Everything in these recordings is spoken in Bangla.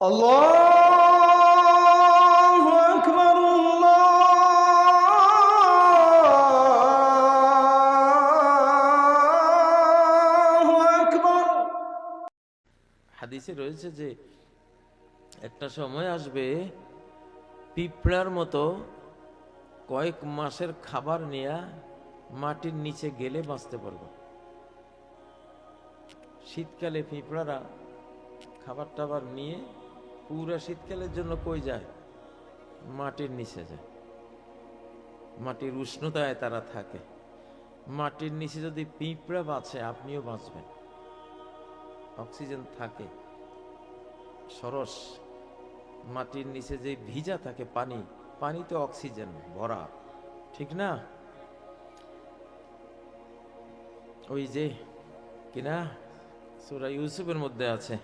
الله أكبر الله أكبر হাদিসে রয়েছে যে একটা সময় আসবে পিঁপড়ার মতো কয়েক মাসের খাবার নিয়ে মাটির নিচে গেলে বাঁচতে পারবো শীতকালে পিঁপড়ারা খাবার টাবার নিয়ে পুরো শীতকালের জন্য কই যায়? মাটির নিচে যায়। মাটির উষ্ণতায় তারা থাকে। মাটির নিচে যদি পিঁপড়া বাঁচে, আপনিও বাঁচবেন। অক্সিজেন থাকে। সরস, মাটির নিচে যে ভিজা থাকে পানি, পানিতে অক্সিজেন ভরা। ঠিক না? ওই যে কিনা সুরা ইউসুফের মধ্যে আছে।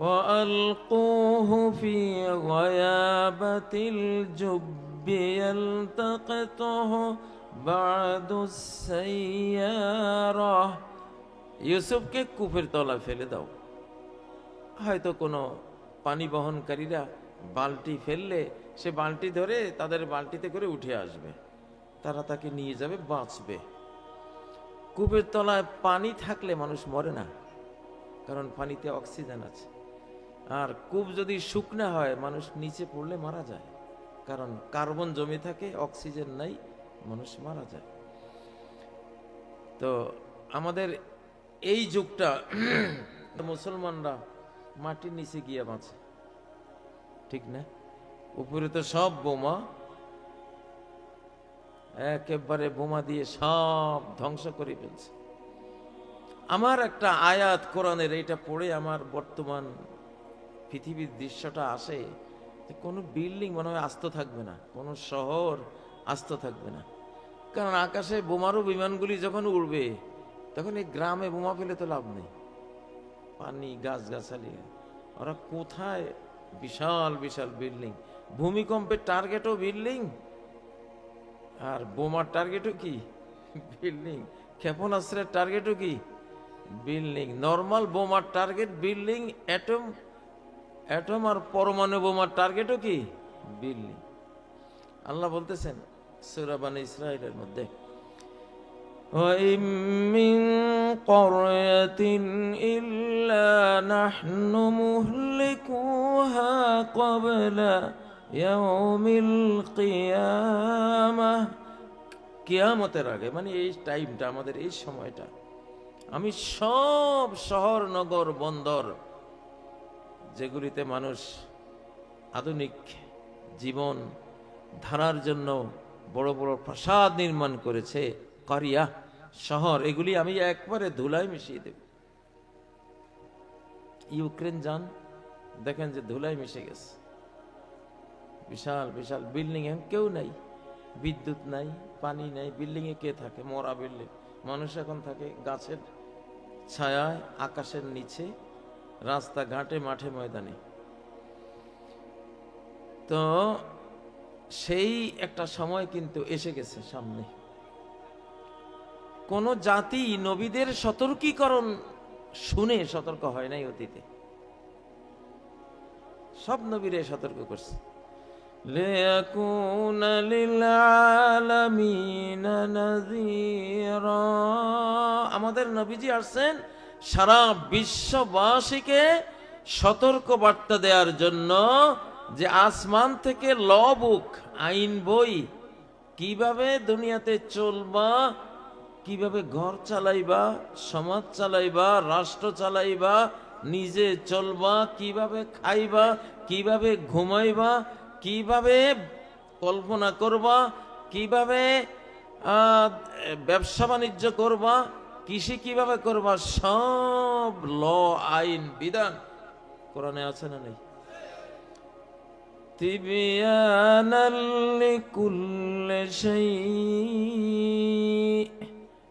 وألقوه في غيابة الجب يلتقطه بعد السيارة ইউসুফকে কূপের তলায় ফেলে দাও হয়তো কোনো পানি বহনকারীরা বালতি ফেললে সে বালতি ধরে তাদের বালতিতে করে উঠে আসবে তারা তাকে নিয়ে যাবে বাঁচবে কূপের তলায় পানি থাকলে মানুষ মরে না কারণ পানিতে অক্সিজেন আছে আর কূপ যদি শুকনা হয়, মানুষ নিচে পড়লে মারা যায়। কারণ কার্বন জমে থাকে, অক্সিজেন নাই, মানুষ মারা যায়। তো আমাদের এই যুগটা মুসলমানরা মাটির নিচে গিয়ে বাঁচে। ঠিক না? উপরে তো সব বোমা। একেবারে বোমা দিয়ে সব ধ্বংস করে ফেলছে। আমার একটা আয়াত কোরআনের, এইটা পড়ে আমার বর্তমান পৃথিবীর দৃশ্যটা আসে কোনো বিল্ডিং মনে হয় আস্ত থাকবে না, কোনো শহর আস্ত থাকবে না। কারণ আকাশে বোমারু বিমানগুলি যখন উড়বে, তখন এই গ্রামে বোমা ফেলে তো লাভ নেই। পানি, গাছগাছালি, ওরা কোথায়? বিশাল বিশাল বিল্ডিং। ভূমিকম্পের টার্গেটও বিল্ডিং। আর বোমার টার্গেটও কি? বিল্ডিং। ক্ষেপণাস্ত্রের টার্গেটও কি? বিল্ডিং। নর্মাল বোমার টার্গেট বিল্ডিং, অ্যাটম অ্যাটম আর পরমাণু বোমার টার্গেটও কি বিল্ডিং আল্লাহ বলতেছেন সুরাবান ইসরায়েলের মধ্যে وإن من قرية إلا نحن مهلكوها قبل يوم القيامة কিয়ামতের আগে মানে এই টাইমটা আমাদের এই সময়টা আমি সব শহর নগর বন্দর যেগুলিতে মানুষ আধুনিক জীবন ধারার জন্য বড় বড় প্রাসাদ নির্মাণ করেছে, করিয়া শহর, এগুলি আমি একবারে ধুলায় মিশিয়ে দেব। ইউক্রেন যান, দেখেন যে ধুলায় মিশে গেছে। বিশাল বিশাল বিল্ডিং কেউ নাই, বিদ্যুৎ নাই, পানি নাই বিল্ডিং এ কে থাকে? মরা বিল্ডিং মানুষ এখন থাকে গাছের ছায়ায়, আকাশের নিচে রাস্তা ঘাটে মাঠে ময়দানে তো সেই একটা সময় কিন্তু এসে গেছে সামনে কোন জাতি নবীদের সতর্কীকরণ শুনে সতর্ক হয় নাই অতীতে সব নবীরে সতর্ক করছে ليكون للعالمين نذيرا আমাদের নবীজি আসছেন সারা বিশ্ববাসীকে সতর্ক বার্তা দেওয়ার জন্য যে আসমান থেকে ল বুক আইন বই, কীভাবে দুনিয়াতে চলবা, কীভাবে ঘর চালাইবা, সমাজ চালাইবা, রাষ্ট্র চালাইবা, নিজে চলবা, কীভাবে খাইবা, কীভাবে ঘুমাইবা, কীভাবে কল্পনা করবা, কীভাবে ব্যবসা বাণিজ্য করবা কৃষি কীভাবে করবা? সব ল, আইন, বিধান। কোরআনে আছে না নেই?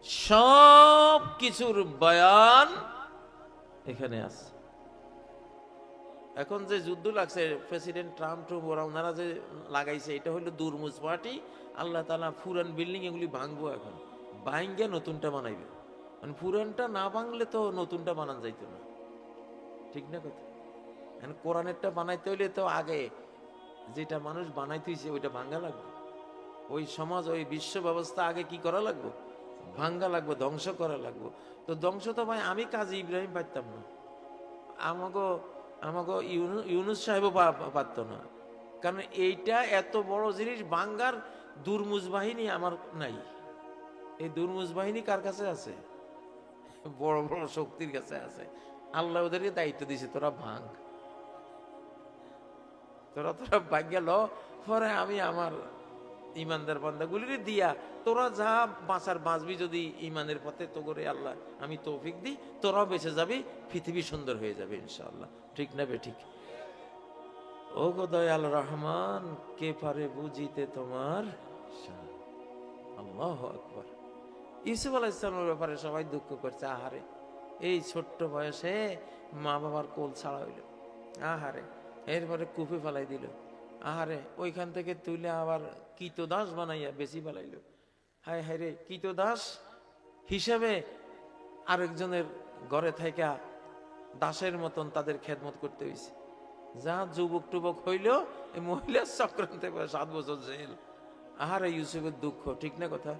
সব কিছুর বয়ান এখানে আছে। এখন যে যুদ্ধ লাগছে, প্রেসিডেন্ট ট্রাম্প ট্রুম্প, ওরা ওনারা যে লাগাইছে, এটা হলো দুর্মুজ পার্টি। আল্লাহ তালা ফুরান বিল্ডিং এগুলি ভাঙবো এখন। ভাঙ্গে নতুনটা বানাইবে। মানে পুরানটা না ভাঙলে তো নতুনটা বানান যাইতো না। ঠিক না কথা? এখন কোরআনেরটা বানাইতে হইলে তো আগে যেটা মানুষ বানাইতেছে ওইটা ভাঙ্গা লাগবে। ওই সমাজ, ওই বিশ্ব ব্যবস্থা আগে কি করা লাগবে? ভাঙ্গা লাগবে, ধ্বংস করা লাগবে। তো ধ্বংস তো ভাই, আমি কাজী ইব্রাহিম পারতাম না। আমাকে আমাকে ইউনু- ইউনুস সাহেবও পারতো না। কারণ এইটা এত বড় জিনিস বাঙ্গার দুর্মুজ বাহিনী আমার নাই। এই দুর্মুজ বাহিনী কার কাছে আছে? বড় বড় শক্তির কাছে আছে। আল্লাহ ওদেরকে দায়িত্ব দিছে, তোরা ভাঙ। তোরা তোরা ভাগ ল। পরে আমি আমার ইমানদার বান্দাগুলির দিয়া, তোরা যা বাঁচার বাঁচবি যদি ইমানের পথে তো করে আল্লাহ আমি তৌফিক দিই, তোরাও বেঁচে যাবি, পৃথিবী সুন্দর হয়ে যাবে ইনশাআল্লাহ। ঠিক না বে, ঠিক? ও দয়াল রহমান, কে পারে বুঝিতে তোমার। আল্লাহ আকবার। ইসুফ আলাহ ইসলামের ব্যাপারে সবাই দুঃখ করছে, আহারে। এই ছোট্ট বয়সে মা বাবার কোল ছাড়া হইল। আহারে, এরপরে কুপে ফেলাই দিল। আহারে, ওইখান থেকে তুলে আবার কিতদাস বানাইয়া বেশি ফেলাইল। হায় হায় রে কিতদাস হিসাবে আরেকজনের ঘরে থাইকা দাসের মতন তাদের খেদমত করতে হয়েছে যা যুবক টুবক হইল, এই মহিলার চক্রান্তে সাত বছর জেল। আহারে, ইউসুফের দুঃখ, ঠিক না কথা?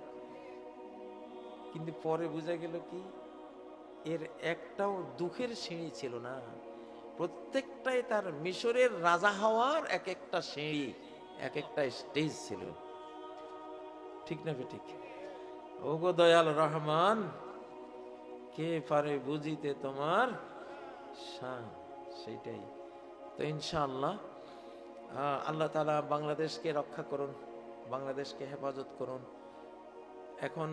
কিন্তু পরে বোঝা গেল কি, এর একটাও দুঃখের সিঁড়ি ছিল না। প্রত্যেকটাই তার মিশরের রাজা হওয়ার এক একটা সিঁড়ি, এক একটা স্টেজ ছিল। ঠিক না বে ঠিক ওগো দয়াল রহমান, কে পারে বুঝিতে তোমার সেটাই তো ইনশাআল্লাহ আল্লাহ তালা বাংলাদেশকে রক্ষা করুন, বাংলাদেশকে হেফাজত করুন। এখন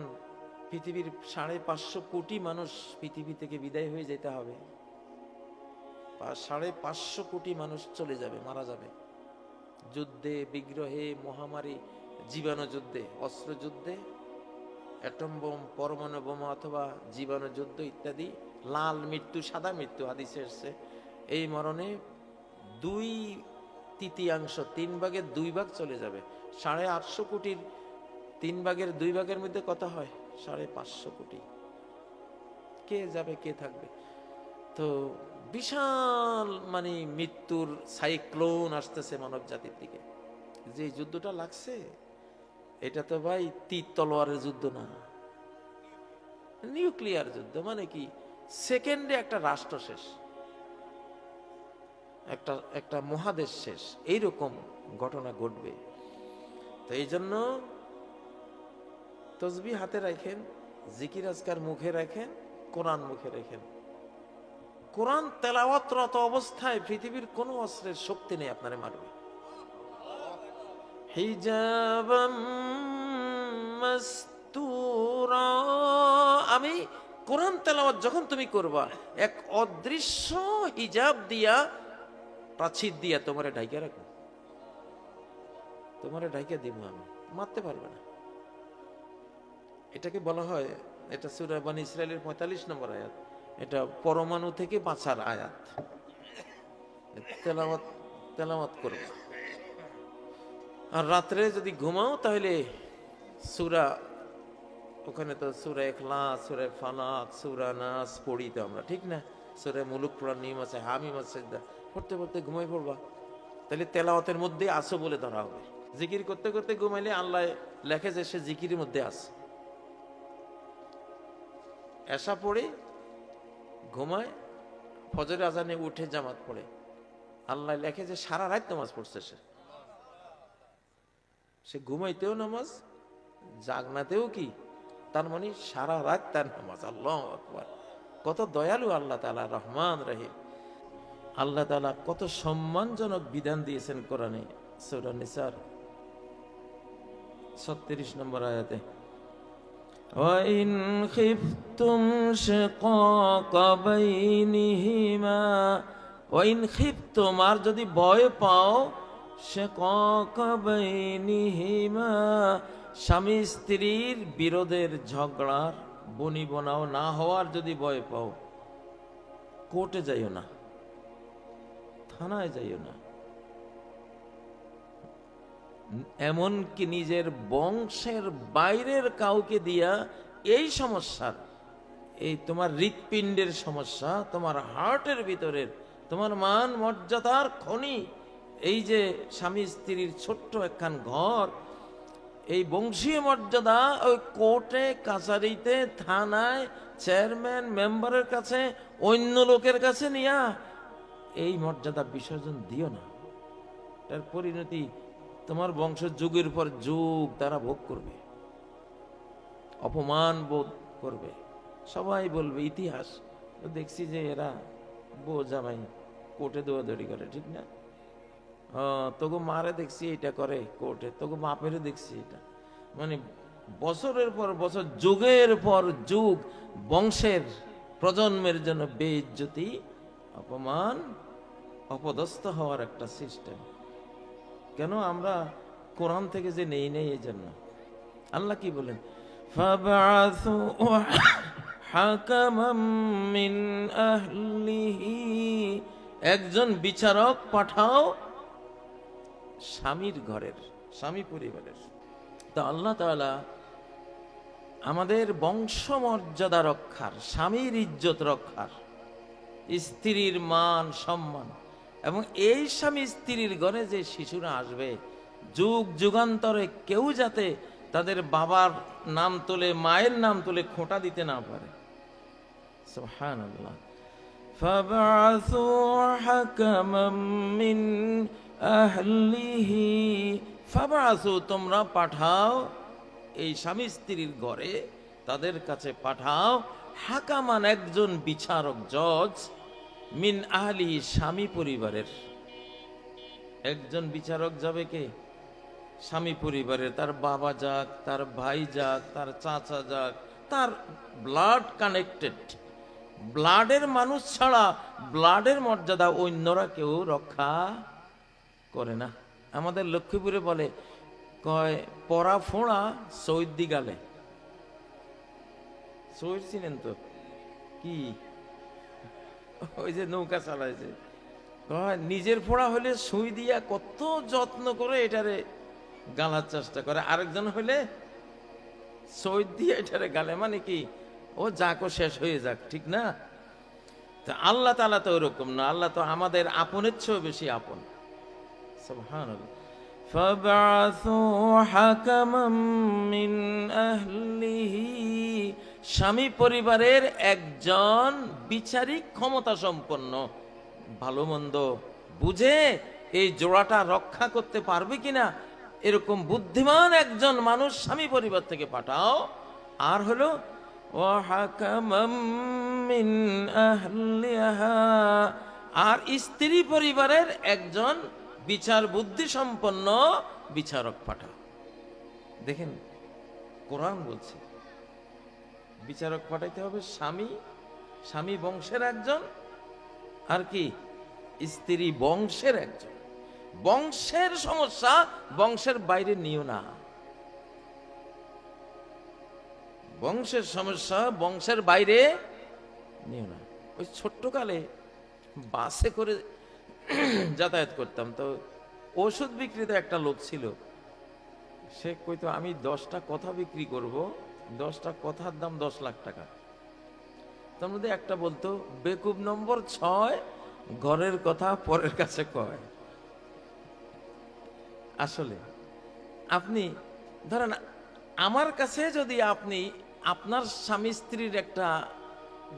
পৃথিবীর সাড়ে পাঁচশো কোটি মানুষ পৃথিবী থেকে বিদায় হয়ে যেতে হবে। সাড়ে পাঁচশো কোটি মানুষ চলে যাবে, মারা যাবে। যুদ্ধে, বিগ্রহে, মহামারী, জীবাণু যুদ্ধে, অস্ত্র যুদ্ধে অ্যাটম বোম পরমাণু বোমা অথবা জীবাণু যুদ্ধ ইত্যাদি, লাল মৃত্যু, সাদা মৃত্যু হাদিসে এসছে এই মরণে দুই তৃতীয়াংশ, তিন ভাগের দুই ভাগ চলে যাবে। সাড়ে আটশো কোটির তিন ভাগের দুই ভাগের মধ্যে কথা হয়? সাড়ে পাঁচশো কোটি। কে যাবে, কে থাকবে? তো বিশাল মানে মৃত্যুর সাইক্লোন আসতেছে মানব জাতির দিকে। যে যুদ্ধটা লাগছে, এটা তো ভাই তীর তলোয়ারের যুদ্ধ না। নিউক্লিয়ার যুদ্ধ মানে কি? সেকেন্ডে একটা রাষ্ট্র শেষ। একটা একটা মহাদেশ শেষ। এইরকম ঘটনা ঘটবে। তো এই জন্য তসবি হাতে রাখেন, জিকির আজকার মুখে রাখেন, কোরআন মুখে রাখেন। কোরআন তেলাওয়াতরত অবস্থায় পৃথিবীর কোনো অস্ত্রের শক্তি নেই আপনারে মারবে। আমি কোরআন তেলাওয়াত যখন তুমি করবা, এক অদৃশ্য হিজাব দিয়া প্রাচীর দিয়া তোমারে ঢাইকা রাখো তোমারে ঢাইকা দিব আমি। মারতে পারবে না। এটাকে বলা হয়, এটা সুরা বানি ইসরায়েলের পঁয়তাল্লিশ নম্বর আয়াত। এটা পরমাণু থেকে বাঁচার আয়াত। তেলাওয়াত তেলাওয়াত করবে আর রাত্রে যদি ঘুমাও, তাহলে সুরা, ওখানে তো সুরা এখলাস সুরে ফালাক, সুরা নাস পড়ি তো আমরা, ঠিক না? সুরে মুলুক নিয়ম আছে, হামিম আছে পড়তে পড়তে ঘুমাই পড়বা। তাহলে তেলাওয়াতের মধ্যে আসো বলে ধরা হবে। জিকির করতে করতে ঘুমাইলে আল্লাহ লেখে যে সে জিকিরের মধ্যে আছে। এসা পড়ে, ঘুমায় ফজরের আজানে উঠে জামাত পড়ে। আল্লাহ লেখে যে সারা রাত নামাজ পড়ছে সে। সে ঘুমাইতেও নামাজ, জাগনাতেও কি? তার মানে সারা রাত তার নামাজ। আল্লাহ আকবার। কত দয়ালু আল্লাহ তালা রহমান, রহিম। আল্লাহ তালা কত সম্মানজনক বিধান দিয়েছেন কোরআনে, সৌরা নিসার। ছত্রিশ নম্বর আয়াতে। وإن خفتم شقاق بينهما وإن خفتم আর যদি ভয় পাও شقاق بينهما স্বামী স্ত্রীর বিরোধের ঝগড়ার বনি বনাও না হওয়ার যদি ভয় পাও কোর্টে যাইও না থানায় যাইও না এমনকি নিজের বংশের বাইরের কাউকে দিয়া এই সমস্যার এই তোমার হৃৎপিণ্ডের সমস্যা, তোমার হার্টের ভিতরের, তোমার মান, মর্যাদার খনি, এই যে স্বামী স্ত্রীর ছোট্ট একখান ঘর, এই বংশীয় মর্যাদা ওই কোর্টে, কাছারিতে, থানায়, চেয়ারম্যান, মেম্বারের কাছে, অন্য লোকের কাছে নিয়া, এই মর্যাদা বিসর্জন দিও না। তার পরিণতি তোমার বংশ যুগের পর যুগ তারা ভোগ করবে। অপমান বোধ করবে। সবাই বলবে ইতিহাস। দেখছি যে এরা বউ জামাই কোর্টে দৌড়াদৌড়ি করে ঠিক না? আহ, তোকে মারে দেখছি এটা করে কোর্টে তোকে বাপেরও দেখছি এটা। মানে বছরের পর বছর যুগের পর যুগ বংশের প্রজন্মের জন্য বেইজ্জতি অপমান অপদস্থ হওয়ার একটা সিস্টেম। কেন আমরা কোরআন থেকে যে নেই নেই এই জন্য? আল্লাহ কি বলেন? একজন বিচারক পাঠাও স্বামীর ঘরের, স্বামী পরিবারের। তা আল্লাহ তালা আমাদের বংশমর্যাদা রক্ষার, স্বামীর ইজ্জত রক্ষার, স্ত্রীর মান সম্মান এবং এই স্বামী স্ত্রীর ঘরে যে শিশুরা আসবে যুগ যুগান্তরে কেউ যাতে তাদের বাবার নাম তুলে মায়ের নাম তুলে খোঁটা দিতে না পারে সুবহানাল্লাহ فابعثوا حكما من أهله فابعثوا তোমরা পাঠাও এই স্বামী স্ত্রীর ঘরে তাদের কাছে পাঠাও হাকামান একজন বিচারক জজ মিন আহলি স্বামী পরিবারের। একজন বিচারক যাবে কে? স্বামী পরিবারের, তার বাবা যাক, তার ভাই যাক, তার চাচা যাক, তার ব্লাড কানেক্টেড ব্লাডের মানুষ ছাড়া ব্লাডের মর্যাদা অন্যরা কেউ রক্ষা করে না। আমাদের লক্ষ্মীপুরে বলে, কয় পরা ফোঁড়া সৈদ্দি গালে সৈর চিনেন তো? কি? ওই যে নৌকা চালাইছে কয় নিজের ফোড়া হলে সুই দিয়া কত যত্ন করে এটারে গালার চেষ্টা করে আরেকজন হলে সই দিয়ে এটারে গালে মানে কি ও যাকো শেষ হয়ে যাক ঠিক না তা আল্লাহ তালা তো ওরকম না আল্লাহ তো আমাদের আপনের চেয়েও বেশি আপন সুবহানাল্লাহ فَابْعَثُوا حَكَمًا مِّنْ أَهْلِهِ স্বামী পরিবারের একজন বিচারিক ক্ষমতা সম্পন্ন। ভালো মন্দ বুঝে এই জোড়াটা রক্ষা করতে পারবে কিনা, এরকম বুদ্ধিমান একজন মানুষ স্বামী পরিবার থেকে পাঠাও। আর হলো আর স্ত্রী পরিবারের একজন বিচার বুদ্ধি সম্পন্ন বিচারক পাঠাও। দেখেন, কোরআন বলছে বিচারক পাঠাইতে হবে স্বামী স্বামী বংশের একজন, আর কি, স্ত্রী বংশের একজন। বংশের সমস্যা, বংশের বাইরে নিও না। বংশের সমস্যা, বংশের বাইরে নিও না। ওই ছোট্টকালে বাসে করে যাতায়াত করতাম, তো ওষুধ বিক্রিতে একটা লোক ছিল। সে কইতো, আমি দশটা কথা বিক্রি করব দশটা কথার দাম দশ লাখ টাকা। তার মধ্যে একটা বলতো, বেকুব নম্বর ছয়, ঘরের কথা পরের কাছে কয়। আসলে, আপনি, ধরেন, আমার কাছে যদি আপনি, আপনার স্বামী স্ত্রীর একটা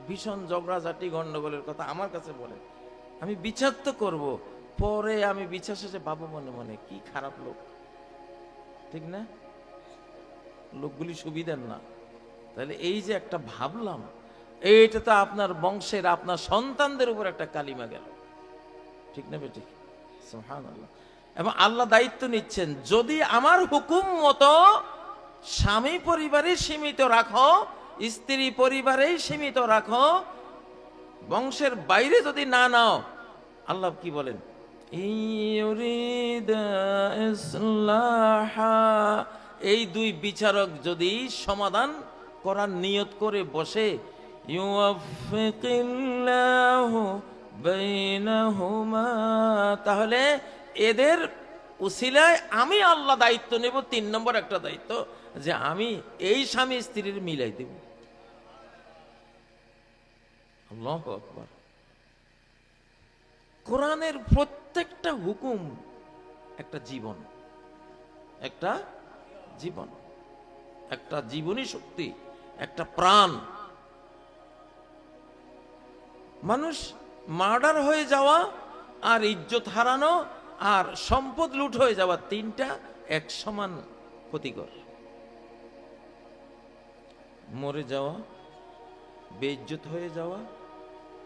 ভীষণ ঝগড়াঝাটি গন্ডগোলের কথা আমার কাছে বলেন, আমি বিচার তো করব, পরে আমি বিচার শেষে বাবু মনে মনে, কি খারাপ লোক। ঠিক না? লোকগুলি সুবিধার না। তাহলে এই যে একটা ভাবলাম এইটা তো আপনার বংশের আপনার সন্তানদের উপর একটা কালিমা গেল। ঠিক না বেটি সুবহানাল্লাহ। এবং আল্লাহ দায়িত্ব নিচ্ছেন যদি আমার হুকুম মতো স্বামী পরিবারে সীমিত রাখো স্ত্রী পরিবারে সীমিত রাখো বংশের বাইরে যদি না নাও আল্লাহ কি বলেন? "ইন ইউরিদা ইসলাহা", এই দুই বিচারক যদি সমাধান করার নিয়ত করে বসে তাহলে এদের উসিলায় আমি আল্লাহ দায়িত্ব নেব, তিন নম্বর একটা দায়িত্ব, যে আমি এই স্বামী স্ত্রীর মিলাই দেব। কোরআনের প্রত্যেকটা হুকুম একটা জীবন, একটা জীবন। একটা জীবনী শক্তি, একটা প্রাণ। মানুষ মার্ডার হয়ে যাওয়া আর ইজ্জত হারানো আর সম্পদ লুট হয়ে যাওয়া তিনটা এক সমান ক্ষতিকর। মরে যাওয়া, বেইজ্জত হয়ে যাওয়া,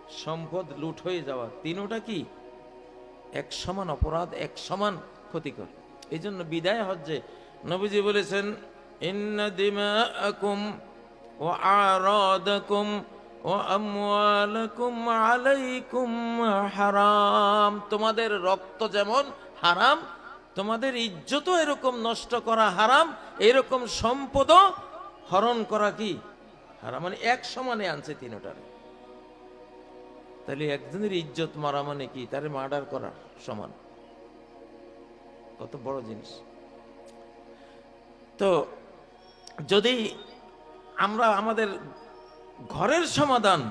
সম্পদ লুট হয়ে যাওয়া তিনোটা কি? এক সমান অপরাধ, এক সমান ক্ষতিকর। এই বিদায় হজ্জে নবীজি বলেছেন, ইন্না ওয়া আরাদাকুম ওয়া আমওয়ালাকুম আলাইকুম হারাম। তোমাদের রক্ত যেমন হারাম, তোমাদের ইজ্জতও এরকম নষ্ট করা হারাম, এরকম সম্পদও হরণ করা কি হারাম? মানে এক সমানে আনছে তিনোটার। তাহলে একজনের ইজ্জত মারা মানে কি? তারে মার্ডার করা সমান। কত বড় জিনিস। তো যদি আমরা আমাদের ঘরের সমাধান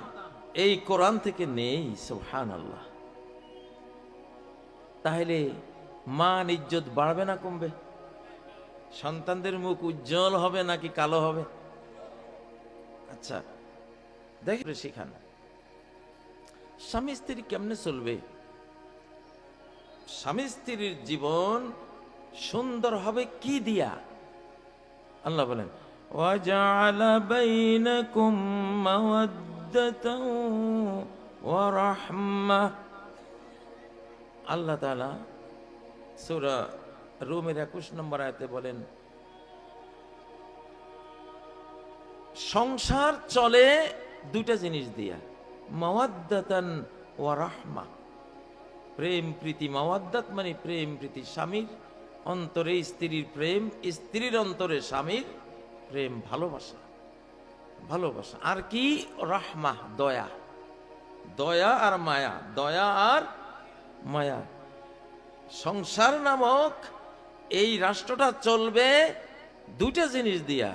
এই কোরআন থেকে নেই সুহান আল্লাহ তাহলে মান ইজ্জত বাড়বে না কমবে? সন্তানদের মুখ উজ্জ্বল হবে নাকি কালো হবে? আচ্ছা দেখবে শিখান। স্বামী স্ত্রী কেমনে চলবে? স্বামী স্ত্রীর জীবন সুন্দর হবে কি দিয়া? আল্লাহ বলেন وجعل بينكم مودة ورحمة আল্লাহ তাআলা সূরা রুমের একুশ নম্বর আয়াতে বলেন সংসার চলে দুইটা জিনিস দিয়া মাওয়াদ্দাতান ওয়া রাহমা প্রেম প্রীতি মাওয়াদ্দাত মানে প্রেম প্রীতি স্বামীর অন্তরে স্ত্রীর প্রেম, স্ত্রীর অন্তরে স্বামীর প্রেম, ভালোবাসা ভালোবাসা। আর কি? রাহমা, দয়া। দয়া আর মায়া। দয়া আর মায়া। সংসার নামক এই রাষ্ট্রটা চলবে দুইটা জিনিস দিয়া।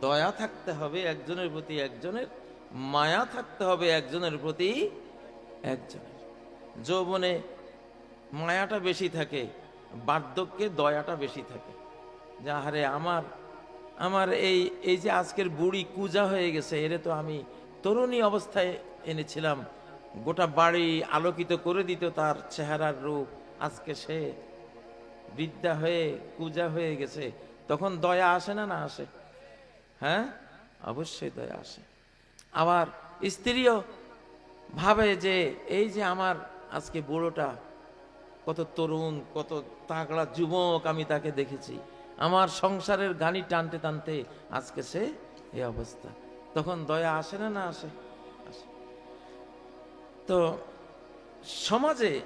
দয়া থাকতে হবে একজনের প্রতি একজনের, মায়া থাকতে হবে একজনের প্রতি একজনের। যৌবনে মায়াটা বেশি থাকে বার্ধক্যে দয়াটা বেশি থাকে। যে, আহারে, আমার আমার এই এই যে আজকের বুড়ি কুজা হয়ে গেছে, এরে তো আমি তরুণী অবস্থায় এনেছিলাম। গোটা বাড়ি আলোকিত করে দিত তার চেহারার রূপ। আজকে সে বিদ্যা হয়ে, কুজা হয়ে গেছে। তখন দয়া আসে না না আসে? হ্যাঁ? অবশ্যই দয়া আসে। আবার স্ত্রীও ভাবে যে, এই যে আমার আজকে বুড়োটা কত তরুণ, কত তাগড়া যুবক আমি তাকে দেখেছি। আমার সংসারের গানি টানতে টানতে আজকে সে এই অবস্থা। তখন দয়া আসে না না আসে? আসে। তো সমাজে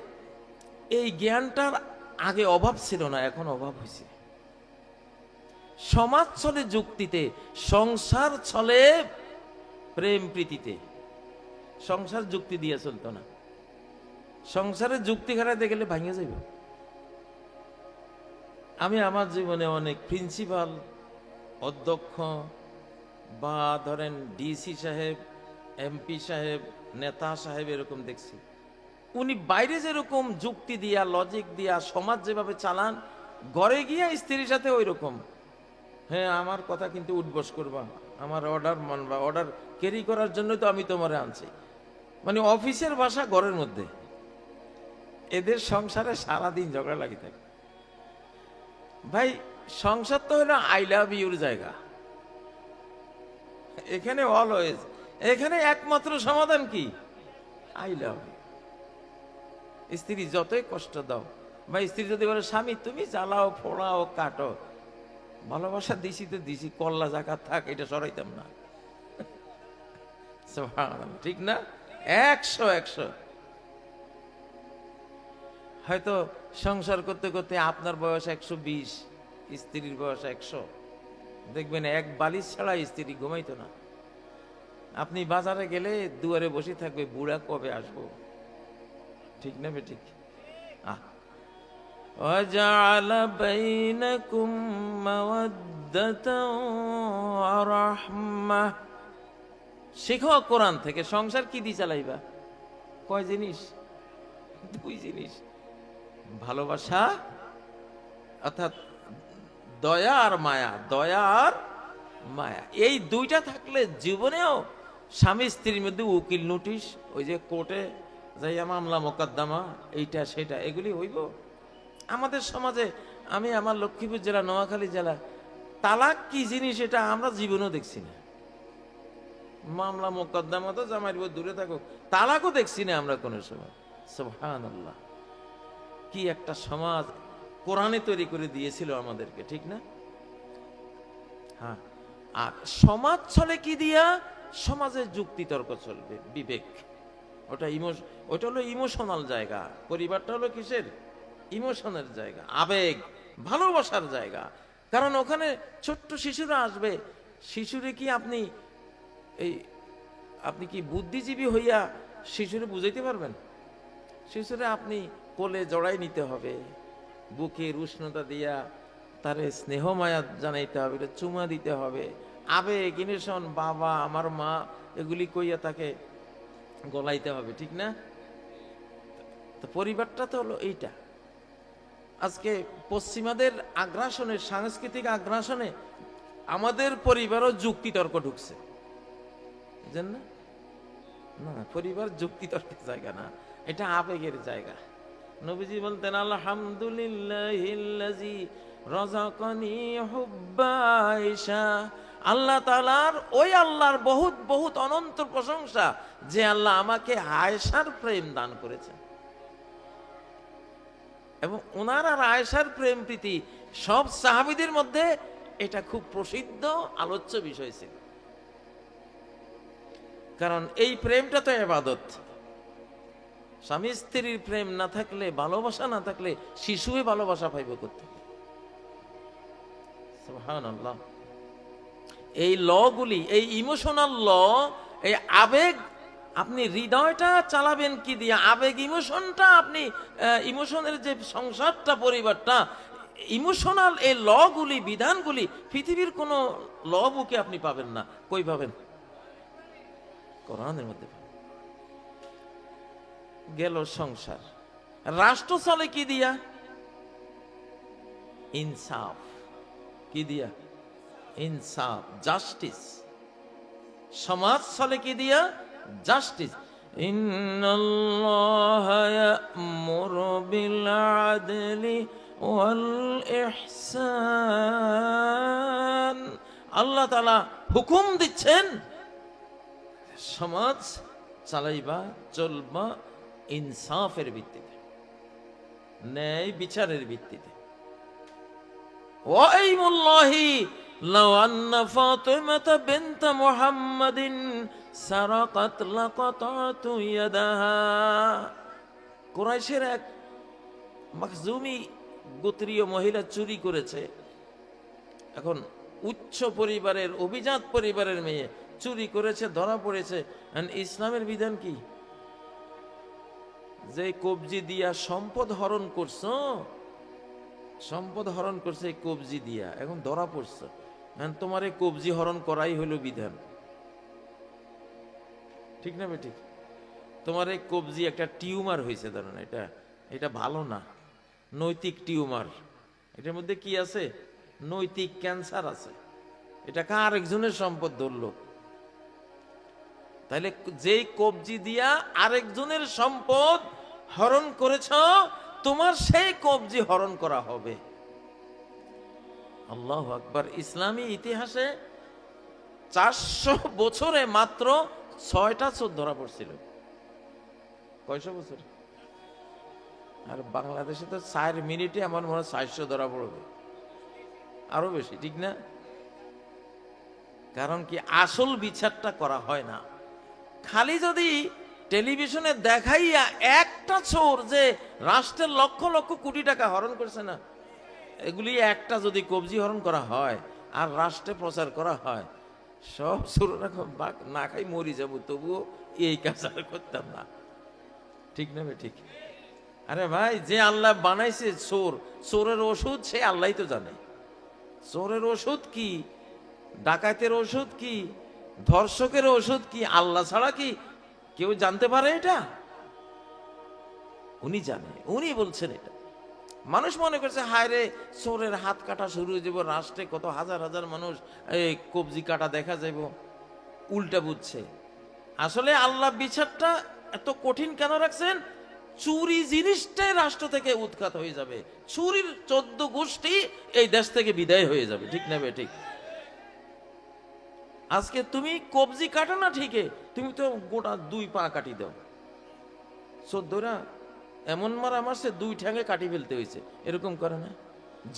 এই জ্ঞানটার আগে অভাব ছিল না, এখন অভাব হয়েছে। সমাজ চলে যুক্তিতে, সংসার চলে প্রেম প্রীতিতে। সংসার যুক্তি দিয়ে চলতো না। সংসারের যুক্তি খাটাইতে গেলে ভাঙে যাইব। আমি আমার জীবনে অনেক প্রিন্সিপাল অধ্যক্ষ বা ধরেন ডিসি সাহেব এমপি সাহেব, নেতা সাহেব এরকম দেখছি। উনি বাইরে যেরকম যুক্তি দিয়া লজিক দিয়া, সমাজ যেভাবে চালান, ঘরে গিয়া স্ত্রীর সাথে ওই রকম হ্যাঁ আমার কথা কিন্তু উঠবস করবা। আমার অর্ডার মানবা। অর্ডার ক্যারি করার জন্যই তো আমি তোমারে আনছি। মানে অফিসের ভাষা ঘরের মধ্যে। এদের সংসারে সারাদিন ঝগড়া লাগি থাকে। ভাই, সংসার তো হলো আই লাভ ইউর জায়গা। এখানে অলওয়েজ এখানে একমাত্র সমাধান কি? আই লাভ স্ত্রী যতই কষ্ট দাও বা স্ত্রী যদি বলে, স্বামী, তুমি জ্বালাও, ফোড়াও, কাটো। ভালোবাসা দিছি তো দিছি, কল্লা জাকাত থাক, এটা সরাইতাম না। ঠিক না? একশো একশো। হয়তো সংসার করতে করতে আপনার বয়স একশো বিশ স্ত্রীর বয়স একশো দেখবেন এক বালিশ ছাড়া স্ত্রী ঘুমাইতো না আপনি বাজারে গেলে দুয়ারে বসে থাকবে বুড়া কবে আসবো ঠিক না বে ঠিক আহ وجعل بينكم مودة ورحمة শিখো কোরআন থেকে সংসার কি দিয়ে চালাইবা কয় জিনিস দুই জিনিস ভালোবাসা, অর্থাৎ দয়া আর মায়া, দয়া আর মায়া। এই দুইটা থাকলে জীবনেও স্বামী স্ত্রীর মধ্যে উকিল নোটিশ, ওই যে কোর্টে যাইয়া মামলা মোকদ্দমা, এইটা, সেটা, এগুলি হইব। আমাদের সমাজে, আমি আমার লক্ষ্মীপুর জেলা, নোয়াখালী জেলা, তালাক কি জিনিস এটা আমরা জীবনেও দেখছি না। মামলা মোকদ্দমা তো জামাই দূরে থাকুক, তালাকও দেখছি না আমরা কোনো সময়। সুবহান আল্লাহ কি একটা সমাজ কোরআনে তৈরি করে দিয়েছিল আমাদেরকে, ঠিক না? হ্যাঁ। আর সমাজ চলে কি দিয়া? সমাজে যুক্তি তর্ক চলবে, বিবেক। ওটা ইমো ওটা হলো ইমোশনাল জায়গা। পরিবারটা হলো কিসের? ইমোশনের জায়গা, আবেগ, ভালোবাসার জায়গা। কারণ ওখানে ছোট্ট শিশুরা আসবে, শিশুরে কি আপনি এই, আপনি কি বুদ্ধিজীবী হইয়া শিশুরে বুঝাইতে পারবেন? শিশুরে আপনি কোলে জড়াই নিতে হবে। বুকের উষ্ণতা দিয়া তারে স্নেহ মায়া জানাইতে হবে চুমা দিতে হবে। আবেগ, ইনেশন, বাবা, আমার মা, এগুলি কইয়া তাকে গলাইতে হবে, ঠিক না? তো পরিবারটা তো হলো এইটা। আজকে পশ্চিমাদের আগ্রাসনে, সাংস্কৃতিক আগ্রাসনে আমাদের পরিবারও যুক্তি তর্ক ঢুকছে না? না, পরিবার যুক্তি তর্কের জায়গা না, এটা আবেগের জায়গা। নবীজি বলতেন, আলহামদুলিল্লাহিল্লাজি রাযাকানি হুব্বা আয়েশা। আল্লাহ তাআলার ওই আল্লাহর বহুত বহুত অনন্ত প্রশংসা যে আল্লাহ আমাকে আয়েশার প্রেম দান করেছেন। এবং ওনার আর আয়েশার প্রেম প্রীতি সব সাহাবীদের মধ্যে এটা খুব প্রসিদ্ধ আলোচ্য বিষয় ছিল। কারণ এই প্রেমটা তো এবাদত। স্বামী স্ত্রীর প্রেম না থাকলে, ভালোবাসা না থাকলে শিশুয়ে ভালোবাসা পাইবে করতে এই লগুলি, এই ইমোশনাল ল, এই আবেগ, আপনি হৃদয়টা চালাবেন কি দিয়ে? আবেগ ইমোশনটা আপনি ইমোশনের যে সংসারটা, পরিবারটা, ইমোশনাল এই ল লগুলি, বিধানগুলি পৃথিবীর কোনো ল বুকে আপনি পাবেন না। কই পাবেন? কোরআনের মধ্যে। গেল সংসার। রাষ্ট্র চলে কি দিয়া? ইনসাফ। কি দিয়া? ইনসাফ, জাস্টিস। সমাজ চলে কি দিয়া? জাস্টিস। আল্লাহ তাআলা হুকুম দিচ্ছেন, সমাজ চালাইবা, চলবা ইনসাফের ভিত্তিতে ন্যায় বিচারের ভিত্তিতে وأيم الله لو أن فاطمة بنت محمد سرقت لقطعت يدها কুরাইশের এক মখজুমি গোত্রীয় মহিলা চুরি করেছে এখন উচ্চ পরিবারের অভিজাত পরিবারের মেয়ে চুরি করেছে ধরা পড়েছে And ইসলামের বিধান কি যে কবজি দিয়া সম্পদ হরণ করছ, সম্পদ হরণ করছে এই কবজি দিয়া। এখন ধরা পড়ছে। এখন তোমার এই কবজি হরণ করাই হলো বিধান। ঠিক না বেঠিক তোমার এই কবজি একটা টিউমার হয়েছে ধরেন এটা। এটা ভালো না। নৈতিক টিউমার। এটার মধ্যে কি আছে? নৈতিক ক্যান্সার আছে। এটা কার একজনের সম্পদ ধরলো? তাহলে যেই কবজি দিয়া আরেকজনের সম্পদ হরণ করেছ, তোমার সেই কবজি হরণ করা হবে। আল্লাহ আকবার, ইসলামী ইতিহাসে চারশো বছরে মাত্র ছয়টা চোর ধরা পড়ছিল। কয়শো বছর? আর বাংলাদেশে তো চার মিনিটে আমার মনে হয় চারশো ধরা পড়বে। আরও বেশি, ঠিক না? কারণ কি, আসল বিচারটা করা হয় না। খালি যদি টেলিভিশনে দেখাইয়া একটা চোর যে রাষ্ট্রের লক্ষ লক্ষ কোটি টাকা হরণ করছে না, এগুলি একটা যদি কবজি হরণ করা হয় আর রাষ্ট্রে প্রচার করা হয়, সব চোররা না খাই মরি যাব, তবুও এই কাজ আর করতাম না। ঠিক না ঠিক? আরে ভাই, যে আল্লাহ বানাইছে চোর, চোরের ওষুধ সে আল্লাহই তো জানে। চোরের ওষুধ কি, ডাকাতের ওষুধ কি, ধর্ষকের ওষুধ কি, আল্লাহ ছাড়া কি কেউ জানতে পারে এটা? উনি জানে, উনি বলছেন এটা। মানুষ মনে করছে হায় রে চোরের হাত কাটা শুরু হয়ে যাব, রাষ্ট্রে কত হাজার হাজার মানুষ, এই কবজি কাটা দেখা যাব উল্টা বুঝছে। আসলে আল্লাহ বিচারটা এত কঠিন কেন রাখছেন? চুরি জিনিসটাই রাষ্ট্র থেকে উৎখাত হয়ে যাবে। চুরির চোদ্দ গোষ্ঠী এই দেশ থেকে বিদায় হয়ে যাবে। ঠিক না ঠিক? আজকে তুমি কবজি কাটো না ঠিকই? তুমি তো গোটা দুই পা কাটি দাও। চোদ্দরা এমন মারা মারছে, দুই ঠ্যাঙে কাটি ফেলতে হয়েছে। এরকম করে না।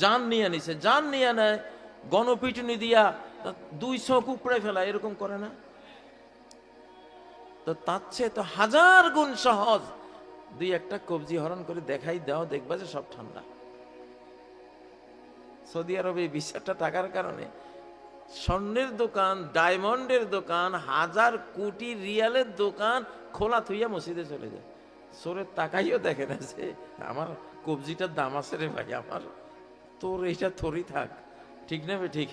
জান নিয়ে নিছে, জান নিয়ে নেয়, গণপিটুনি দিয়া দুই চোখ উপড়ে ফেলা এরকম করে না। তো তার চেয়ে তো হাজার গুণ সহজ। দুই একটা কবজি হরণ করে দেখাই দাও, দেখবা যে সব ঠান্ডা। সৌদি আরবে বিশ্বাসটা টাকার কারণে স্বর্ণের দোকান, ডায়মন্ডের দোকান, হাজার কোটি রিয়ালের দোকান খোলা থুইয়া মসজিদে চলে যায়। সোরে তাকাইও দেখে না যে আমার কবজিটার দাম আছে রে ভাই, আমার তোর এইটা থরি থাক। ঠিক না ঠিক?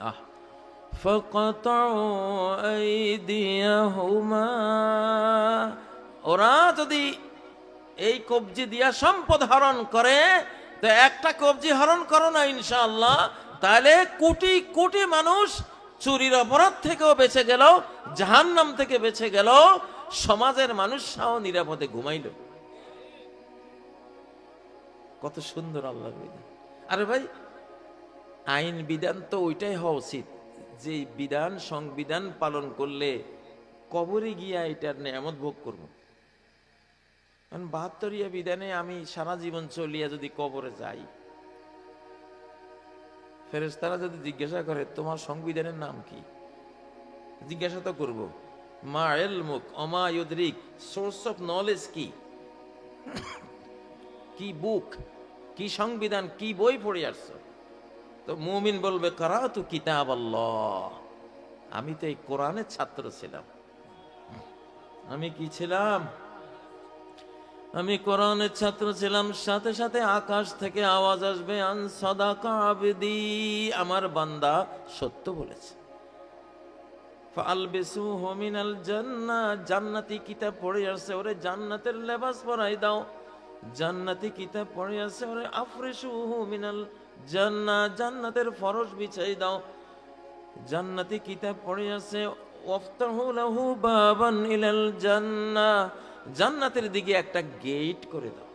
আহ। ওরা যদি এই কবজি দিয়া সম্পদ হরণ করে, তো একটা কবজি হরণ করো না ইনশাল্লাহ তাহলে কোটি কোটি মানুষ চুরির অপরাধ থেকেও বেঁচে গেল, জাহান্নাম থেকে বেঁচে গেল, সমাজের মানুষরাও নিরাপদে ঘুমাইল। কত সুন্দর আল্লাহর বিধান। আরে ভাই, আইন বিধান তো ওইটাই হওয়া উচিত, যে বিধান, সংবিধান পালন করলে কবরে গিয়া এটার নেয়ামত ভোগ করব। কারণ বাহাত্তরিয়া বিধানে আমি সারা জীবন চলিয়া যদি কবরে যাই ফেরেশতারা যদি জিজ্ঞাসা করে, তোমার সংবিধানের নাম কি? জিজ্ঞাসা তো করব, মা এলমুক অমা ইউদ্রিক সোর্স অফ নলেজ কি? কি বুক, কি সংবিধান, কি বই পড়ে আসছো? তো মুমিন বলবে করা তু কিতাব আমি তো এই কোরআনের ছাত্র ছিলাম। আমি কি ছিলাম? আমি কোরআনের ছাত্র ছিলাম, সাথে সাথে আকাশ থেকে আওয়াজ আসবে, আন সদাকা আবদি। আমার বান্দা সত্য বলেছে। ফালবিসুহু মিনাল জান্নাহ জান্নাতি কিতাব পড়ে আসছে, ওরে জান্নাতের লেবাস পরাই দাও। জান্নাতি কিতাব পড়ে আসছে, ওরে আফরিসুহু মিনাল জান্নাহ জান্নাতের ফরশ বিছাই দাও। জান্নাতি কিতাব পড়ে আছে ওয়াফতাহু লাহু বাবান ইলাল জান্নাহ জান্নাতের দিকে একটা গেট করে দাও।